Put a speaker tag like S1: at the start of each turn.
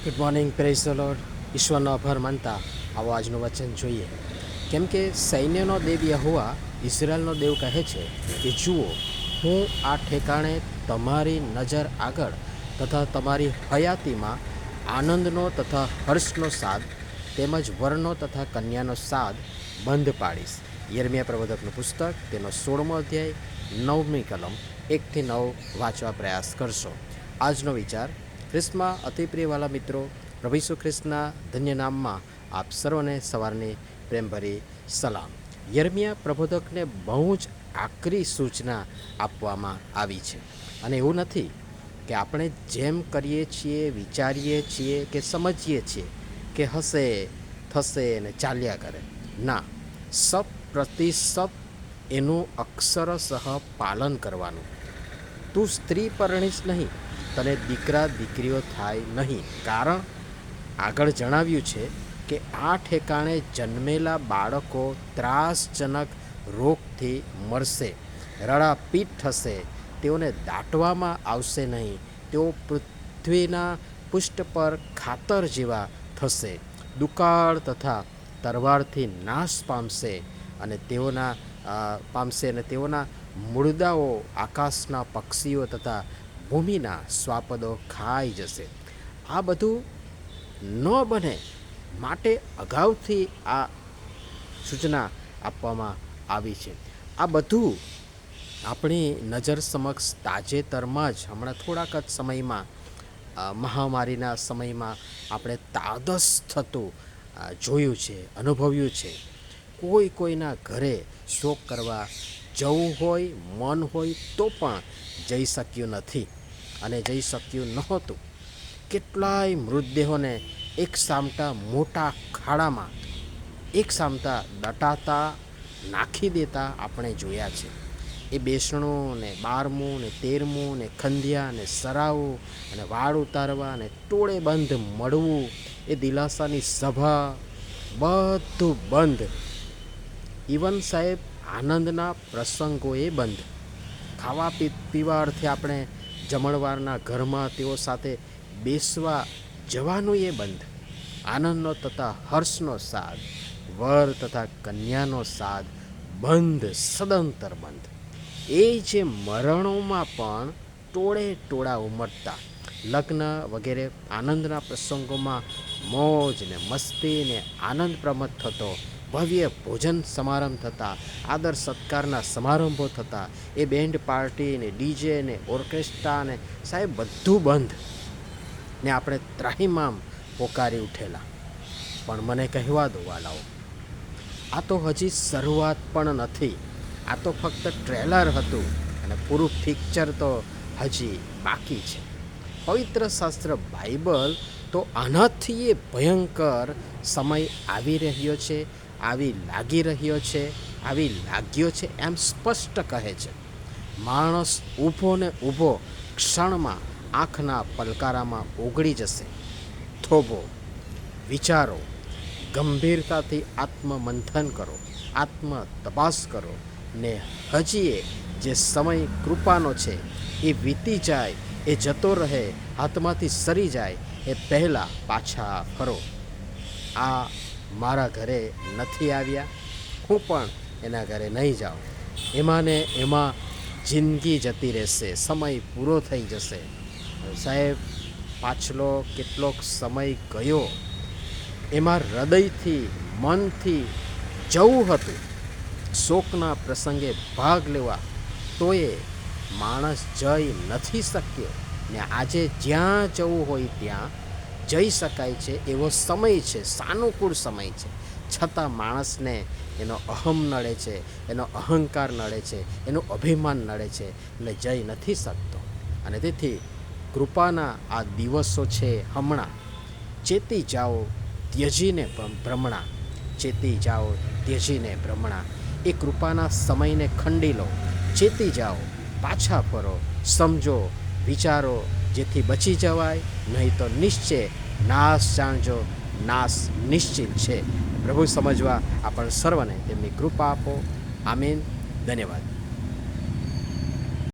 S1: Good morning praise the Lord ઈશ્વરનો આભાર માનતા આવો આજનું વચન જોઈએ. કેમ કે સૈન્યનો દેવ યહોવા ઇઝરાયલનો દેવ કહે છે કે, જુઓ, હું આ ઠેકાણે તમારી નજર આગળ તથા તમારી હયાતીમાં આનંદનો તથા હર્ષનો સાદ તેમજ વરનો તથા કન્યાનો સાદ બંધ પાડીશ. યર્મિયા પ્રબોધકનું પુસ્તક, તેનો સોળમો અધ્યાય, નવમી કલમ, એકથી નવ વાંચવા પ્રયાસ કરશો. આજનો વિચાર ખ્રિસ્તમાં અતિ પ્રિયવાલા મિત્રો, પ્રભુ ઈસુ ખ્રિસ્તના ધન્ય નામમાં આપ સર્વને સવારની પ્રેમભરી સલામ. યર્મિયા પ્રબોધકને બહુ જ આકરી સૂચના આપવામાં આવી છે. અને એવું નથી કે આપણે જેમ કરીએ છીએ, વિચારીએ છીએ કે સમજીએ છીએ કે હશે, થશે ને ચાલ્યા કરે. ના સપ પ્રતિસપ એનું અક્ષરસહ પાલન કરવાનું. તું સ્ત્રી પરણીશ નહીં તને દીકરા, દીકરીઓ થાય નહીં. કારણ આગળ જણાવ્યું છે કે આ ઠેકાણે જન્મેલા બાળકો ત્રાસજનક રોગથી મરશે. રડાપીટ થશે. તેઓને દાટવામાં આવશે નહીં. તેઓ પૃથ્વીના પુષ્ટ પર ખાતર જેવા થશે. દુકાળ તથા તરવારથી નાશ પામશે અને તેઓના પામશે અને તેઓના મૂળદાઓ આકાશના પક્ષીઓ તથા ભૂમિના સ્વાપદો ખાઈ જશે. આ બધું ન બને માટે અગાઉથી આ સૂચના આપવામાં આવી છે. આ બધું આપણી નજર સમક્ષ તાજેતરમાં જ હમણાં થોડાક જ સમયમાં મહામારીના સમયમાં આપણે તાદસ થતું જોયું છે, અનુભવ્યું છે. કોઈ કોઈના ઘરે શોક કરવા જવું હોય, મન હોય તો પણ જઈ શક્યું નથી. અને જઈ શક્યું નહોતું. કેટલાય મૃતદેહોને એક સામટા મોટા ખાડામાં, એક સામતા દટાતા, નાખી દેતા આપણે જોયા છે. એ બેસણું ને બારમું ને તેરમું ને ખંધિયા ને સરાવું અને વાળ ઉતારવા ને ટોળે બંધ મળવું, એ દિલાસાની સભા બધું બંધ. ઇવન સાહેબ, આનંદના પ્રસંગોએ બંધ. ખાવા પી પીવા અર્થે આપણે જમણવારના ઘરમાં તેઓ સાથે બેસવા જવાનું એ બંધ. આનંદનો તથા હર્ષનો સાદ, વર તથા કન્યાનો સાદ બંધ, સદંતર બંધ. એ જે મરણોમાં પણ ટોળે ટોળા ઉમટતા. લગ્ન વગેરે આનંદના પ્રસંગોમાં મોજ ને મસ્તી ને આનંદ પ્રમત થતો ભવ્ય ભોજન સમારંભ થતા, આદર સત્કારના સમારંભો થતા, એ બેન્ડ પાર્ટી ને ડીજે ને ઓર્કેસ્ટ્રા ને સાહેબ બધું બંધ. ને આપણે ત્રાહિમામ પોકારી ઉઠેલા. પણ મને કહેવા દો વાલાઓ, આ તો હજી શરૂઆત પણ નથી. આ તો ફક્ત ટ્રેલર હતું અને પૂરું પિક્ચર તો હજી બાકી છે. પવિત્ર શાસ્ત્ર બાઇબલ તો આનાથી એ ભયંકર સમય આવી રહ્યો છે આવી લાગી રહ્યો છે, આવી લાગ્યો છે એમ સ્પષ્ટ કહે છે. માણસ ઊભો ને ઊભો ક્ષણમાં આંખના પલકારામાં ઓગળી જશે. થોભો, વિચારો, ગંભીરતાથી આત્મમંથન કરો, આત્મ તપાસ કરો ને હજી એ જે સમય કૃપાનો છે એ વીતી જાય, એ જતો રહે, હાથમાંથી સરી જાય, એ પહેલાં પાછા ફરો. આ મારા ઘરે નથી આવ્યા. હું પણ એના ઘરે નહીં જાઉં. એમાં ને એમાં જિંદગી જતી રહેશે. સમય પૂરો થઈ જશે. સાહેબ, પાછલો કેટલોક સમય ગયો. એમાં હૃદયથી, મનથી જવું હતું. શોકના પ્રસંગે ભાગ લેવા તોય માણસ જઈ નથી શક્યો. ને આજે જ્યાં જવું હોય ત્યાં જઈ શકાય છે, એવો સમય છે, સાનુકૂળ સમય છે. છતાં માણસને એનો અહમ નડે છે, એનો અહંકાર નડે છે, એનું અભિમાન નડે છે, એટલે જઈ નથી શકતો. અને તેથી કૃપાના આ દિવસો છે હમણાં. ચેતી જાઓ, ત્યજીને ભ્રમ- ભ્રમણા. ચેતી જાઓ, ત્યજીને ભ્રમણા. એ કૃપાના સમયને ખંડી લો. ચેતી જાઓ, પાછા ફરો, સમજો, વિચારો જેથી બચી જવાય, નહીં તો નિશ્ચય નાશ જાણજો, નાશ નિશ્ચિત છે. પ્રભુ સમજવા આપણ સર્વને તેમની કૃપા આપો. આમીન. ધન્યવાદ.